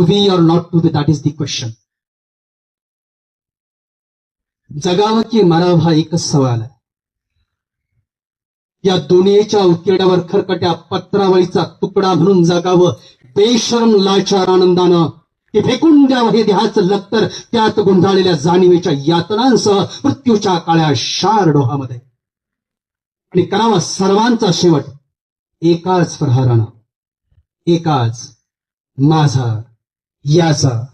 to be or not to be, that is the question जगावं की मराव हा एकच सवाल आहे. या दुनियेच्या उकेड्यावर खरकट्या पत्रावळीचा तुकडा म्हणून जगावं बेशरम लाचार आनंदानं. ते फेकून द्यावं हे देहाच लक्तर त्यात गुंडाळलेल्या जाणीवेच्या यातनांसह मृत्यूच्या काळ्या शार डोहामध्ये. आणि करावा सर्वांचा शेवट एकाच प्रहारानं. एकाच माझा याचा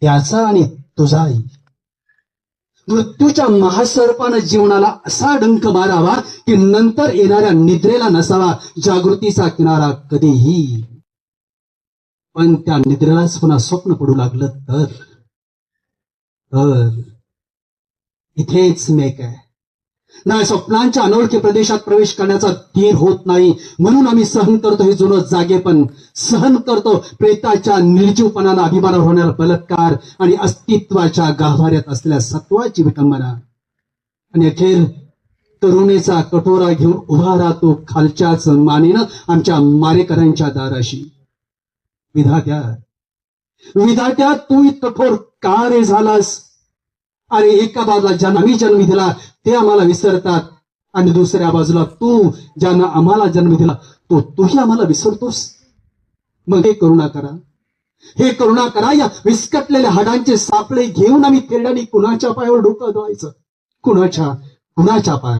त्याचा आणि तुझाही. मृत्यूच्या महासर्पानं जीवनाला असा डंक मारावा की नंतर येणाऱ्या निद्रेला नसावा जागृतीचा किनारा कधीही. पण त्या निद्रेलाच पुन्हा स्वप्न पडू लागलं तर. तर इथेच मेक आहे. नाही स्वप्नांच्या अनोळखी प्रदेशात प्रवेश करण्याचा धीर होत नाही. म्हणून आम्ही सहन करतो हे जुनं जागे पण सहन करतो प्रेताच्या निर्जीवपणाला अभिमानावर होणारा बलात्कार आणि अस्तित्वाच्या गाभाऱ्यात असलेल्या सत्वाची विटंबना. आणि अखेर करुणेचा कटोरा घेऊन उभा राहतो खालच्याच मानेनं आमच्या मारेकऱ्यांच्या दाराशी. विधात्या विधात्या तू कठोर का रे झालास? अरे एका बाजूला ज्यांना मी जन्म दिला ते आम्हाला विसरतात. आणि दुसऱ्या बाजूला तू ज्यांना आम्हाला जन्म दिला तो तूही आम्हाला विसरतोस. मग हे करुणा करा. हे करुणा करा या विस्कटलेल्या हाडांचे सापळे घेऊन आम्ही खेळण्याने कुणाच्या पायावर डोकं धुवायचं? कुणाच्या? कुणाच्या पाय